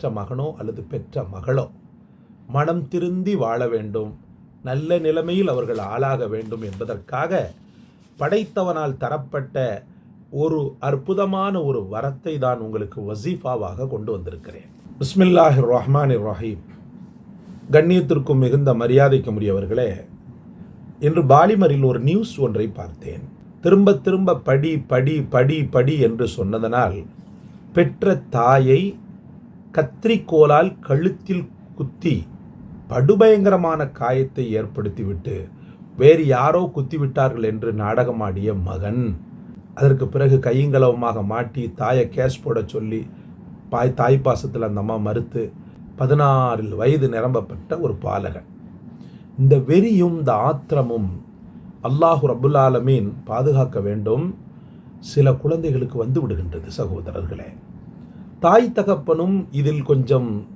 பெற்ற மகனோ அல்லது பெற்ற மகளோ மனம் திருந்தி வாழ வேண்டும் நல்ல நிலைமையில் அவர்கள் ஆளாக வேண்டும் என்பதற்காக படைத்தவனால் தரப்பட்ட ஒரு அற்புதமான ஒரு வரத்தை தான் உங்களுக்கு வசீஃபாவாக கொண்டு வந்திருக்கிறேன். பிஸ்மில்லாஹிர் ரஹ்மான் ரஹீம் கண்ணியத்திற்கும் மிகுந்த மரியாதைக்கு உரியவர்களே இன்று பாலிமரில் ஒரு நியூஸ் ஒன்றை பார்த்தேன். திரும்ப திரும்ப படி படி படி படி என்று சொன்னதனால் பெற்ற தாயை கத்திரிக்கோலால் கழுத்தில் குத்தி படுபயங்கரமான காயத்தை ஏற்படுத்திவிட்டு வேறு யாரோ குத்திவிட்டார்கள் என்று நாடகமாடிய மகன். அதற்கு பிறகு கையங்களவமாக மாட்டி தாயை கேஸ் போட சொல்லி பாய் தாய் பாசத்தில் அந்த அம்மா மறுத்து பதினாறில் வயது நிரம்பப்பட்ட ஒரு பாலகன். இந்த வெறியும் இந்த ஆத்திரமும் அல்லாஹு ரபுல் ஆலமீன் பாதுகாக்க வேண்டும். சில குழந்தைகளுக்கு வந்து விடுகின்றது சகோதரர்களே. தாய் தகப்பனும் இதில் கொஞ்சம்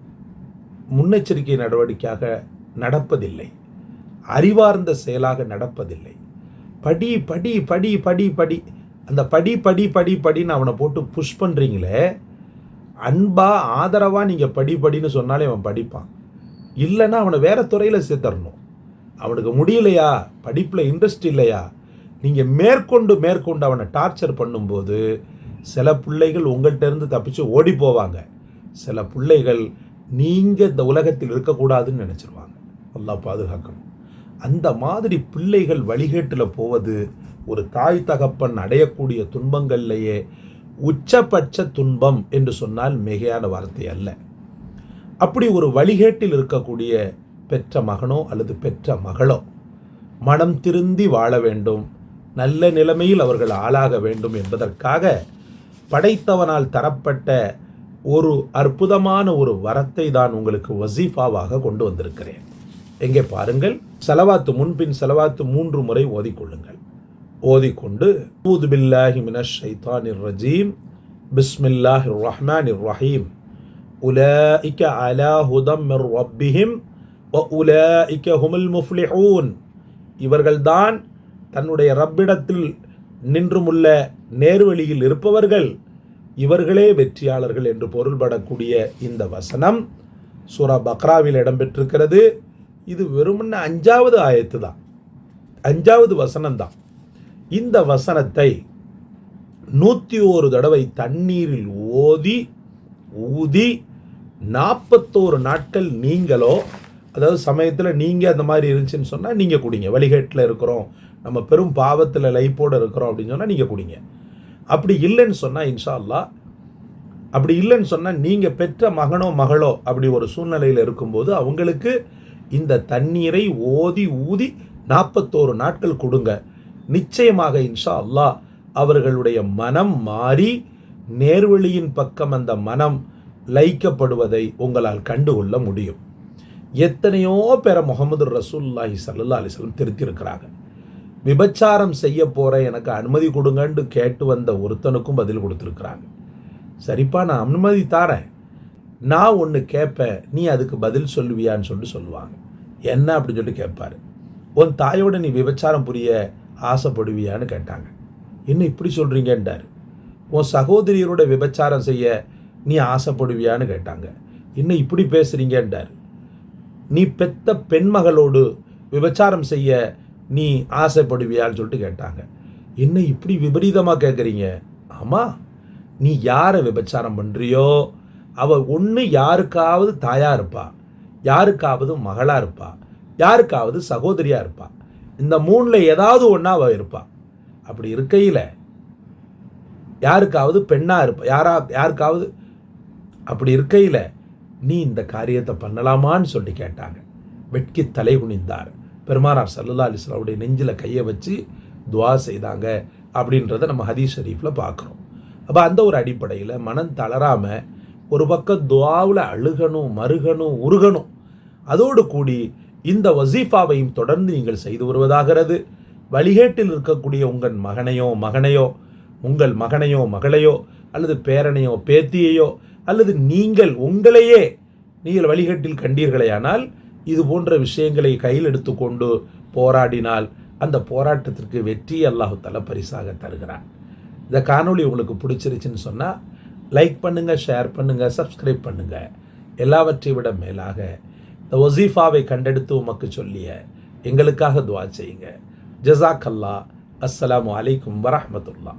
முன்னெச்சரிக்கை நடவடிக்கையாக நடப்பதில்லை. அறிவார்ந்த செயலாக நடப்பதில்லை. படி படி படி படி படி. அந்த படி படி படி படின்னு அவனை போட்டு புஷ் பண்ணுறீங்களே அன்பா ஆதரவாக நீங்கள் படி படின்னு சொன்னாலே அவன் படிப்பான். இல்லைன்னா அவனை வேறு துறையில் சேர்த்தரணும். அவனுக்கு முடியலையா? படிப்பில் இன்ட்ரெஸ்ட் இல்லையா? நீங்கள் மேற்கொண்டு மேற்கொண்டு அவனை டார்ச்சர் பண்ணும்போது சில பிள்ளைகள் உங்கள்கிட்ட இருந்து தப்பிச்சு ஓடி போவாங்க. சில பிள்ளைகள் நீங்கள் இந்த உலகத்தில் இருக்கக்கூடாதுன்னு நினச்சிருவாங்க. நல்லா பாதுகாக்கணும். அந்த மாதிரி பிள்ளைகள் வழிகேட்டில் போவது ஒரு தாய் தகப்பன் அடையக்கூடிய துன்பங்கள்லேயே உச்சபட்ச துன்பம் என்று சொன்னால் மிகையான வார்த்தை அல்ல. அப்படி ஒரு வழிகேட்டில் இருக்கக்கூடிய பெற்ற மகனோ அல்லது பெற்ற மகளோ மனம் திருந்தி வாழ வேண்டும். நல்ல நிலைமையில் அவர்கள் ஆளாக வேண்டும் என்பதற்காக படைத்தவனால் தரப்பட்ட ஒரு அற்புதமான ஒரு வரத்தை தான் உங்களுக்கு வசீஃபாவாக கொண்டு வந்திருக்கிறேன். எங்கே பாருங்கள் செலவாத்து முன்பின் செலவாத்து மூன்று முறை ஓதிக்கொள்ளுங்கள். ஓதிக்கொண்டு ஊது பில்லாஹி மினஷ் ஷைத்தானிர் ரஜீம் பிஸ்மில்லாஹி ரஹ்மான் இர் ரஹீம் உலாஇக அலா ஹுதம் மிர் ரப்பிஹிம் வ உலாஇக ஹுமுல் முஃப்லிஹூன். இவர்கள்தான் தன்னுடைய ரப்பிடத்தில் நின்றுமுள்ள நேர்வழியில் இருப்பவர்கள் இவர்களே வெற்றியாளர்கள் என்று பொருள்படக்கூடிய இந்த வசனம் சூரா பக்ராவில் இடம்பெற்றிருக்கிறது. இது வெறுமன்ன அஞ்சாவது ஆயத்து தான். அஞ்சாவது வசனம் தான் இந்த வசனத்தை நூற்றி ஒரு தடவை தண்ணீரில் ஓதி ஊதி நாற்பத்தோரு நாட்கள் நீங்களோ அதாவது சமயத்தில் நீங்கள் அந்த மாதிரி இருந்துச்சுன்னு சொன்னால் நீங்கள் குடிங்க. வழிகேட்டில் இருக்கிறோம். நம்ம பெரும் பாவத்தில் லைப்போடு இருக்கிறோம் அப்படின்னு சொன்னால் நீங்கள் குடிங்க. அப்படி இல்லைன்னு சொன்னால் இன்ஷா அல்லாஹ் அப்படி இல்லைன்னு சொன்னால் நீங்கள் பெற்ற மகனோ மகளோ அப்படி ஒரு சூழ்நிலையில் இருக்கும்போது அவங்களுக்கு இந்த தண்ணீரை ஓதி ஊதி நாற்பத்தோரு நாட்கள் கொடுங்க. நிச்சயமாக இன்ஷா அல்லாஹ் அவர்களுடைய மனம் மாறி நேர்வழியின் பக்கம் அந்த மனம் லைக்கப்படுவதை உங்களால் கண்டுகொள்ள முடியும். எத்தனையோ பேரை முகமது ரசூல்லாஹி சல்லா அலிஸ்லம் திருத்திருக்கிறாங்க விபச்சாரம் செய்ய போகிற எனக்கு அனுமதி கொடுங்கன்னு கேட்டு வந்த ஒருத்தனுக்கும் பதில் கொடுத்துருக்குறாங்க. சரிப்பா நான் அனுமதி தாரேன். நான் ஒன்று கேட்பேன் நீ அதுக்கு பதில் சொல்லுவியான்னு சொல்லிட்டு சொல்லுவாங்க. என்ன அப்படின்னு சொல்லி கேட்பாரு உன் தாயோட நீ விபச்சாரம் புரிய ஆசைப்படுவியான்னு கேட்டாங்க. என்ன இப்படி சொல்கிறீங்கன்றார் உன் சகோதரியரோட விபச்சாரம் செய்ய நீ ஆசைப்படுவியான்னு கேட்டாங்க. என்ன இப்படி பேசுகிறீங்கன்றார் நீ பெத்த பெண்மகளோடு விபச்சாரம் செய்ய நீ ஆசைப்படுவியான்னு சொல்லிட்டு கேட்டாங்க. என்ன இப்படி விபரீதமாக கேட்குறீங்க ஆமாம் நீ யாரை விபச்சாரம் பண்ணுறியோ அவள் ஒன்று யாருக்காவது தாயாக இருப்பா. யாருக்காவது மகளாக இருப்பா. யாருக்காவது சகோதரியாக இருப்பா. இந்த மூணில் ஏதாவது ஒன்றா அவள் இருப்பா. அப்படி இருக்கையில் யாருக்காவது பெண்ணாக இருப்பா யாரா யாருக்காவது அப்படி இருக்கையில் நீ இந்த காரியத்தை பண்ணலாமான்னு சொல்லி கேட்டாங்க. வெட்கி தலை குனிந்தார். பெருமானார் சல்லல்லா அலிஸ்லாவுடைய நெஞ்சில் கையை வச்சு துவா செய்தாங்க அப்படின்றத நம்ம ஹதீஸ் ஷரீஃபில் பார்க்குறோம். அப்போ அந்த ஒரு அடிப்படையில் மனம் தளராமல் ஒரு பக்கம் துவாவில் அழுகணும் மருகணும் உருகணும். அதோடு கூடி இந்த வசீஃபாவையும் தொடர்ந்து நீங்கள் செய்து வருவதாகிறது. வழிகேட்டில் இருக்கக்கூடிய உங்கள் மகனையோ மகனையோ உங்கள் மகனையோ மகளையோ அல்லது பேரனையோ பேத்தியையோ அல்லது நீங்கள் உங்களையே நீங்கள் வழிகட்டில் கண்டீர்களேயானால் இது போன்ற விஷயங்களை கையில் எடுத்துக்கொண்டு போராடினால் அந்த போராட்டத்திற்கு வெற்றி அல்லாஹு தல பரிசாக தருகிறான். இந்த காணொளி உங்களுக்கு பிடிச்சிருச்சுன்னு சொன்னால் லைக் பண்ணுங்கள் ஷேர் பண்ணுங்கள் சப்ஸ்கிரைப் பண்ணுங்கள் எல்லாவற்றை விட மேலாக இந்த ஒசீஃபாவை கண்டெடுத்து உமக்கு சொல்லிய எங்களுக்காக துவா செய்யுங்க. ஜசாக் அல்லா அஸ்லாம் அலைக்கும் வரமத்துல்லா